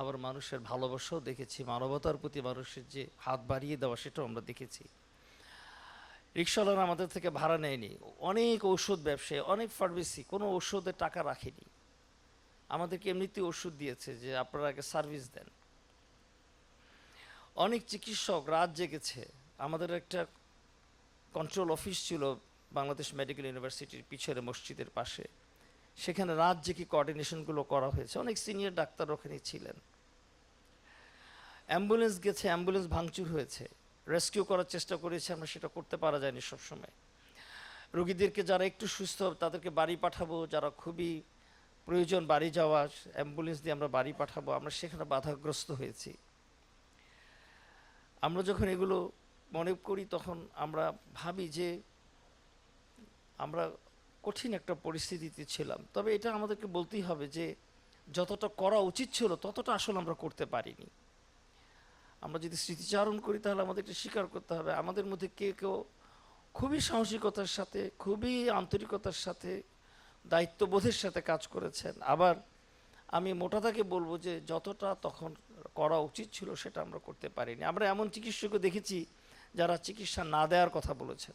আবার মানুষের ভালোবাসাও দেখেছি, মানবতার প্রতি মানুষের যে হাত বাড়িয়ে দেওয়া সেটাও আমরা দেখেছি। রিক্সাওয়ালারা আমাদের থেকে ভাড়া নেয়নি, অনেক ওষুধ ব্যবসায়ী, অনেক ফার্মেসি, কোনো ওষুধে টাকা রাখেনি। আমাদেরকে এমনিতেই ওষুধ দিয়েছে যে আপনারা আগে সার্ভিস দেন। অনেক চিকিৎসক রাত জেগেছে। আমাদের একটা কন্ট্রোল অফিস ছিল বাংলাদেশ মেডিকেল ইউনিভার্সিটির পিছনে মসজিদের পাশে। সেখানে রাত জেগে কোঅর্ডিনেশনগুলো করা হয়েছে? অনেক সিনিয়র ডাক্তার ওখানে ছিলেন। অ্যাম্বুলেন্স গেছে অ্যাম্বুলেন্স ভাঙচুর হয়েছে। রেস্কিউ করার চেষ্টা করেছি, আমরা সেটা করতে পারা যায়নি সবসময়। রোগীদেরকে যারা একটু সুস্থ, তাদেরকে বাড়ি পাঠাবো, যারা খুবই প্রয়োজন বাড়ি যাওয়া অ্যাম্বুলেন্স দিয়ে আমরা বাড়ি পাঠাবো, আমরা সেখানে বাধাগ্রস্ত হয়েছি। আমরা যখন এগুলো মনে করি, তখন আমরা ভাবি যে আমরা কঠিন একটা পরিস্থিতিতে ছিলাম। তবে এটা আমাদেরকে বলতেই হবে যে, যতটা করা উচিত ছিল, ততটা আসলে আমরা করতে পারিনি। আমরা যদি স্মৃতিচারণ করি, তাহলে আমাদেরকে স্বীকার করতে হবে। আমাদের মধ্যে কেউ কেউ খুবই সাহসিকতার সাথে, খুবই আন্তরিকতার সাথে, দায়িত্ববোধের সাথে কাজ করেছেন। আবার আমি মোটা মোটাদাকে বলব যে, যতটা তখন করা উচিত ছিল, সেটা আমরা করতে পারিনি। আমরা এমন চিকিৎসকও দেখেছি, যারা চিকিৎসা না দেওয়ার কথা বলেছেন।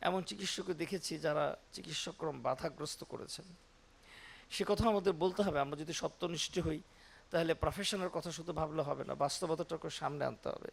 এমন চিকিৎসকও দেখেছি যারা চিকিৎসকক্রম বাধাগ্রস্ত করেছেন। সে কথা আমাদের বলতে হবে। আমরা যদি সত্যনিষ্ঠ হই, তাহলে প্রফেশনের কথা শুধু ভাবলে হবে না বাস্তবতাটাকে সামনে আনতে হবে।